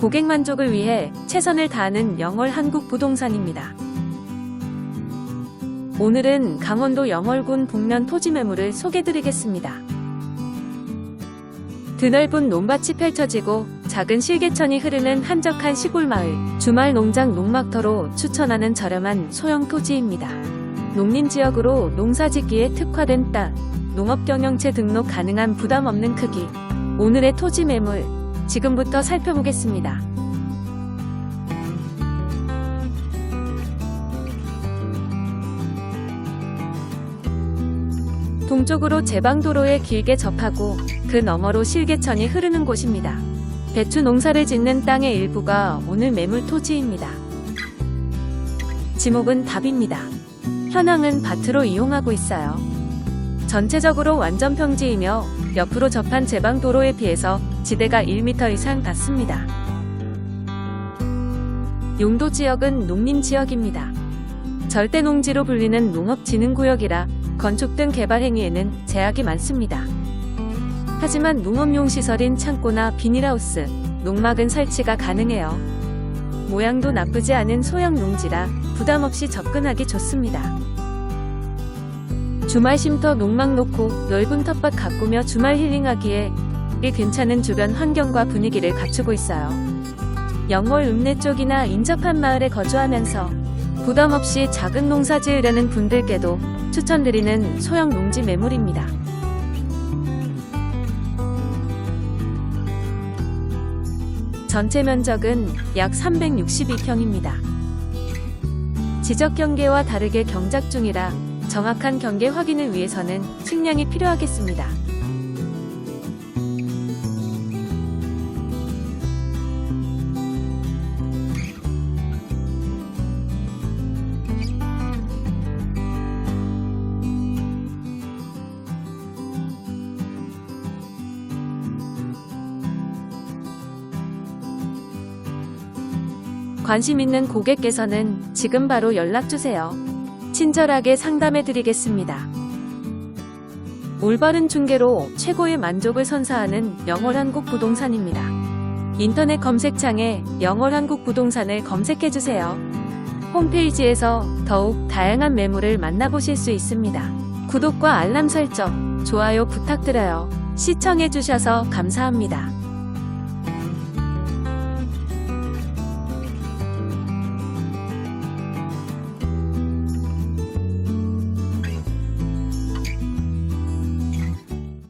고객 만족을 위해 최선을 다하는 영월 한국 부동산입니다. 오늘은 강원도 영월군 북면 토지 매물을 소개드리겠습니다. 드넓은 논밭이 펼쳐지고 작은 실개천이 흐르는 한적한 시골 마을, 주말 농장 농막터로 추천하는 저렴한 소형 토지입니다. 농림 지역으로 농사 짓기에 특화된 땅, 농업 경영체 등록 가능한 부담 없는 크기. 오늘의 토지 매물, 지금부터 살펴보겠습니다. 동쪽으로 제방도로에 길게 접하고 그 너머로 실개천이 흐르는 곳입니다. 배추 농사를 짓는 땅의 일부가 오늘 매물 토지입니다. 지목은 답입니다. 현황은 밭으로 이용하고 있어요. 전체적으로 완전 평지이며 옆으로 접한 제방 도로에 비해서 지대가 1m 이상 닿습니다. 용도 지역은 농림 지역입니다. 절대 농지로 불리는 농업진흥구역이라 건축 등 개발 행위에는 제약이 많습니다. 하지만 농업용 시설인 창고나 비닐하우스, 농막은 설치가 가능해요. 모양도 나쁘지 않은 소형 농지라 부담 없이 접근하기 좋습니다. 주말 쉼터 농막 놓고 넓은 텃밭 가꾸며 주말 힐링하기에 꽤 괜찮은 주변 환경과 분위기를 갖추고 있어요. 영월 읍내 쪽이나 인접한 마을에 거주하면서 부담 없이 작은 농사 지으려는 분들께도 추천드리는 소형 농지 매물입니다. 전체 면적은 약 362평입니다. 지적 경계와 다르게 경작 중이라 정확한 경계 확인을 위해서는 측량이 필요하겠습니다. 관심 있는 고객께서는 지금 바로 연락 주세요. 친절하게 상담해 드리겠습니다. 올바른 중개로 최고의 만족을 선사하는 영월 한국 부동산입니다. 인터넷 검색창에 영월 한국 부동산을 검색해 주세요. 홈페이지에서 더욱 다양한 매물을 만나보실 수 있습니다. 구독과 알람 설정, 좋아요 부탁드려요. 시청해 주셔서 감사합니다.